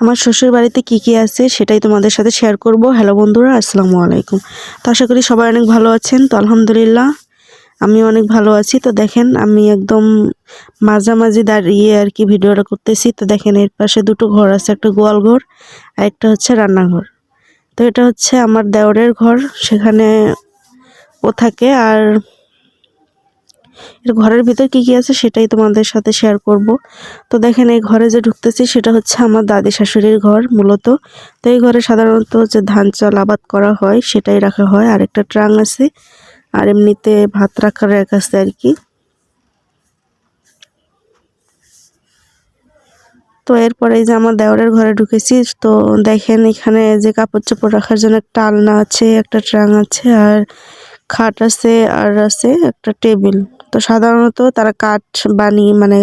আমার শ্বশুর বাড়িতে কী কী আছে সেটাই তোমাদের সাথে শেয়ার করব। হ্যালো বন্ধুরা, আসসালামু আলাইকুম। তো আশা করি সবাই অনেক ভালো আছেন। তো আলহামদুলিল্লাহ, আমি অনেক ভালো আছি। তো দেখেন, আমি একদম মাঝামাঝি দাঁড়িয়ে আর কি ভিডিওটা করতেছি। তো দেখেন, এর পাশে দুটো ঘর আছে, একটা গোয়াল ঘর আর একটা হচ্ছে রান্নাঘর। তো এটা হচ্ছে আমার দেওরের ঘর, সেখানে ও থাকে। আর এর ঘরের ভিতর কি কি আছে সেটাই তোমাদের সাথে শেয়ার করব। তো দেখেন এই ঘরে যে ঢুকতেছি সেটা হচ্ছে আমার দাদি শাশুড়ির ঘর মূলত। তো এই ঘরে সাধারণত যে ধান চাল আবাদ করা হয় সেটাই রাখা হয়। আর একটা ট্রাং আছে, আর এমনিতে ভাত রাখার এক আছে আর কি। তো এরপরে এই যে আমার দেওরের ঘরে ঢুকেছি, তো দেখেন এখানে যে কাপড় চোপড় রাখার জন্য একটা আলনা আছে, একটা ট্রাং আছে, আর খাট আছে, আর আছে একটা টেবিল। তো সাধারণত তারা কাঠ বানিয়ে মানে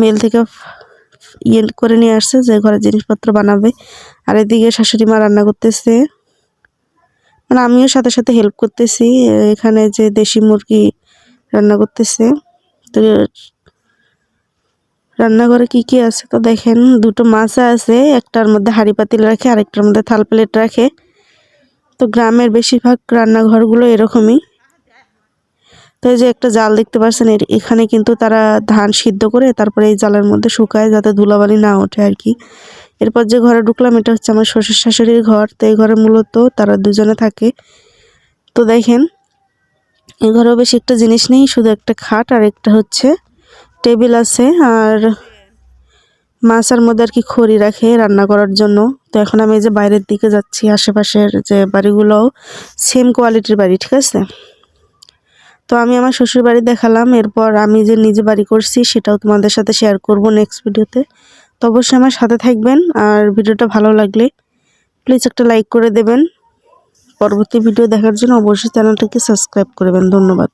মেল থেকে ইয়ে করে নিয়ে আসছে যে ঘরে জিনিসপত্র বানাবে। আর এদিকে শাশুড়ি মা রান্না করতেছে। মানে আমিও সাথে সাথে হেল্প করতেছি। এখানে যে দেশি মুরগি রান্না করতেছে। তো রান্নাঘরে কি কি আছে তো দেখেন, দুটো মাছ আছে, একটার মধ্যে হাঁড়ি পাতিল রাখে, আরেকটার মধ্যে থাল প্লেট রাখে। তো গ্রামের বেশিরভাগ রান্নাঘরগুলো এরকমই। তো এই যে একটা জাল দেখতে পাচ্ছেন এখানে কিন্তু তারা ধান সিদ্ধ করে তারপরে এই জালের মধ্যে শুকায় যাতে ধুলাবালি না ওঠে আর কি। এরপর যে ঘরে ঢুকলাম, এটা হচ্ছে আমার শ্বশুর শাশুড়ির ঘর। তো এই ঘরে মূলত তারা দুজনে থাকে। তো দেখেন, এই ঘরেও বেশি একটা জিনিস নেই, শুধু একটা খাট আর একটা হচ্ছে টেবিল আছে। আর মাছের মধ্যে আর কি খড়ি রাখে রান্না করার জন্য। তো এখন আমি এই যে বাইরের দিকে যাচ্ছি, আশেপাশের যে বাড়িগুলোও সেম কোয়ালিটির বাড়ি, ঠিক আছে? তো আমি আমার শ্বশুর বাড়ি দেখালাম, এরপর আমি যে নিজে বাড়ি করছি সেটাও তোমাদের সাথে শেয়ার করব নেক্সট ভিডিওতে তো অবশ্যই আমার সাথে থাকবেন, আর ভিডিওটা ভালো লাগলে প্লিজ একটা লাইক করে দেবেন। পরবর্তী ভিডিও দেখার জন্য অবশ্যই চ্যানেলটাকে সাবস্ক্রাইব করবেন ধন্যবাদ।